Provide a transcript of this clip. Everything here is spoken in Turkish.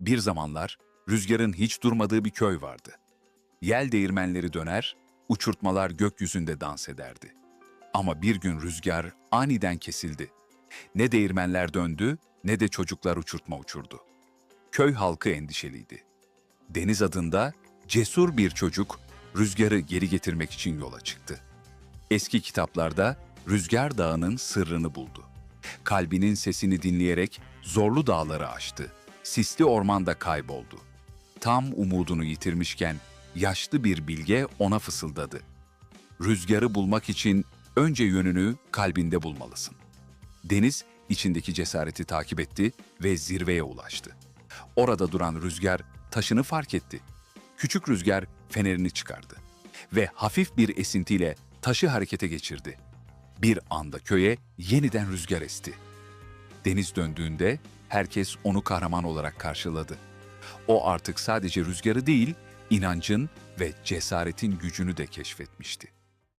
Bir zamanlar rüzgarın hiç durmadığı bir köy vardı. Yel değirmenleri döner, uçurtmalar gökyüzünde dans ederdi. Ama bir gün rüzgar aniden kesildi. Ne değirmenler döndü ne de çocuklar uçurtma uçurdu. Köy halkı endişeliydi. Deniz adında cesur bir çocuk rüzgarı geri getirmek için yola çıktı. Eski kitaplarda Rüzgar Dağı'nın sırrını buldu. Kalbinin sesini dinleyerek zorlu dağları aştı. Sisli ormanda kayboldu. Tam umudunu yitirmişken yaşlı bir bilge ona fısıldadı. Rüzgarı bulmak için önce yönünü kalbinde bulmalısın. Deniz içindeki cesareti takip etti ve zirveye ulaştı. Orada duran rüzgar taşını fark etti. Küçük rüzgar fenerini çıkardı ve hafif bir esintiyle taşı harekete geçirdi. Bir anda köye yeniden rüzgar esti. Deniz döndüğünde herkes onu kahraman olarak karşıladı. O artık sadece rüzgarı değil, inancın ve cesaretin gücünü de keşfetmişti.